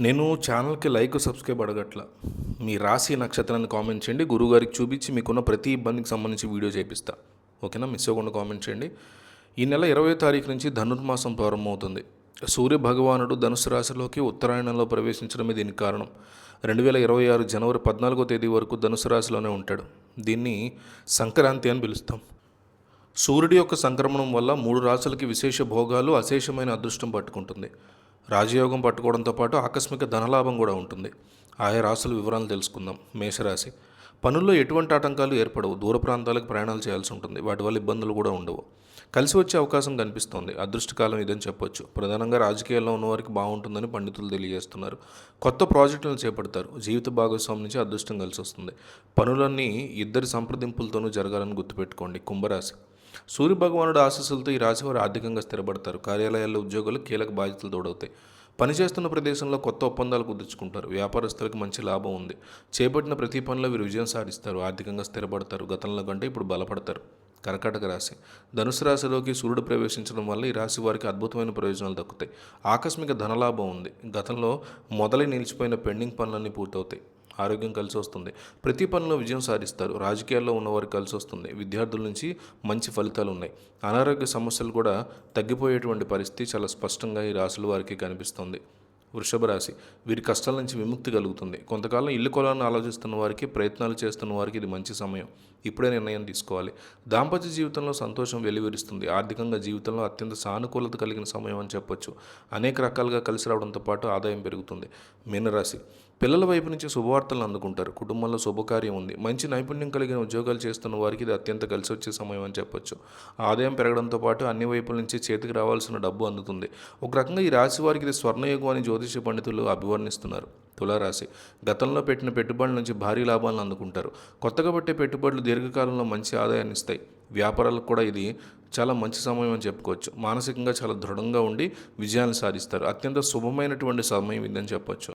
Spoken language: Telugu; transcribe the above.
నేను ఛానల్కి లైక్ సబ్స్క్రైబ్ అడగట్ల. మీ రాశి నక్షత్రాన్ని కామెంట్ చేయండి. గురువుగారికి చూపించి మీకున్న ప్రతి ఇబ్బందికి సంబంధించి వీడియో చేపిస్తా. ఓకేనా? మిస్ అవ్వకుండా కామెంట్ చేయండి. ఈ నెల ఇరవై తారీఖు నుంచి ధనుర్మాసం ప్రారంభమవుతుంది. సూర్య భగవానుడు ధనుసు రాశిలోకి ఉత్తరాయణంలో ప్రవేశించడమే దీనికి కారణం. రెండు వేల ఇరవై ఆరు జనవరి పద్నాలుగో తేదీ వరకు ధనుసు రాశిలోనే ఉంటాడు. దీన్ని సంక్రాంతి అని పిలుస్తాం. సూర్యుడి యొక్క సంక్రమణం వల్ల మూడు రాశులకి విశేష భోగాలు అశేషమైన అదృష్టం పట్టుకుంటుంది. రాజయోగం పట్టుకోవడంతో పాటు ఆకస్మిక ధనలాభం కూడా ఉంటుంది. ఆయా రాశుల వివరాలు తెలుసుకుందాం. మేషరాశి. పనుల్లో ఎటువంటి ఆటంకాలు ఏర్పడవు. దూర ప్రాంతాలకు ప్రయాణాలు చేయాల్సి ఉంటుంది. వాటి వల్ల ఇబ్బందులు కూడా ఉండవు. కలిసి వచ్చే అవకాశం కనిపిస్తోంది. అదృష్టకాలం ఇదని చెప్పొచ్చు. ప్రధానంగా రాజకీయాల్లో ఉన్నవారికి బాగుంటుందని పండితులు తెలియజేస్తున్నారు. కొత్త ప్రాజెక్టులను చేపడతారు. జీవిత భాగస్వామి నుంచి అదృష్టం కలిసి వస్తుంది పనులన్నీ ఇద్దరి సంప్రదింపులతోనూ జరగాలని గుర్తుపెట్టుకోండి. కుంభరాశి. సూర్య భగవానుడు ఆశీస్సులతో ఈ రాశి వారు ఆర్థికంగా స్థిరపడతారు. కార్యాలయాల్లో ఉద్యోగులు కీలక బాధ్యతలు తోడవుతాయి. పనిచేస్తున్న ప్రదేశంలో కొత్త ఒప్పందాలు కుదుర్చుకుంటారు. వ్యాపారస్తులకు మంచి లాభం ఉంది. చేపట్టిన ప్రతి పనిలో వీరు విజయం సాధిస్తారు. ఆర్థికంగా స్థిరపడతారు. గతంలో కంటే ఇప్పుడు బలపడతారు. కర్కాటక రాశి. ధనుసు రాశిలోకి సూర్యుడు ప్రవేశించడం వల్ల ఈ రాశి వారికి అద్భుతమైన ప్రయోజనాలు దక్కుతాయి. ఆకస్మిక ధనలాభం ఉంది. గతంలో మొదలై నిలిచిపోయిన పెండింగ్ పనులన్నీ పూర్తవుతాయి. ఆరోగ్యం కలిసి వస్తుంది. ప్రతి పనిలో విజయం సాధిస్తారు. రాజకీయాల్లో ఉన్నవారు కలిసి వస్తుంది. విద్యార్థుల నుంచి మంచి ఫలితాలు ఉన్నాయి. అనారోగ్య సమస్యలు కూడా తగ్గిపోయేటువంటి పరిస్థితి చాలా స్పష్టంగా ఈ రాసుల వారికి కనిపిస్తుంది. వృషభ రాశి వీరి కష్టాల నుంచి విముక్తి కలుగుతుంది. కొంతకాలం ఇల్లు కొలాలను ఆలోచిస్తున్న వారికి ప్రయత్నాలు చేస్తున్న వారికి ఇది మంచి సమయం. ఇప్పుడే నిర్ణయం తీసుకోవాలి. దాంపత్య జీవితంలో సంతోషం వెలువరిస్తుంది ఆర్థికంగా జీవితంలో అత్యంత సానుకూలత కలిగిన సమయం అని చెప్పొచ్చు. అనేక రకాలుగా కలిసి రావడంతో పాటు ఆదాయం పెరుగుతుంది. మీనరాశి. పిల్లల వైపు నుంచి శుభవార్తలను అందుకుంటారు. కుటుంబంలో శుభకార్యం ఉంది. మంచి నైపుణ్యం కలిగిన ఉద్యోగాలు చేస్తున్న వారికి ఇది అత్యంత కలిసి వచ్చే సమయం అని చెప్పొచ్చు. ఆదాయం పెరగడంతో పాటు అన్ని వైపుల నుంచి చేతికి రావాల్సిన డబ్బు అందుతుంది. ఒక రకంగా ఈ రాశి వారికి ఇది స్వర్ణయోగం అని జ్యోతి జ్యోతిష పండితులు అభివర్ణిస్తున్నారు. తులారాశి. గతంలో పెట్టిన పెట్టుబడుల నుంచి భారీ లాభాలను అందుకుంటారు. కొత్తగా పెట్టే పెట్టుబడులు దీర్ఘకాలంలో మంచి ఆదాయాన్ని ఇస్తాయి. వ్యాపారాలకు కూడా ఇది చాలా మంచి సమయం అని చెప్పుకోవచ్చు. మానసికంగా చాలా దృఢంగా ఉండి విజయాన్ని సాధిస్తారు. అత్యంత శుభమైనటువంటి సమయం ఇదని చెప్పొచ్చు.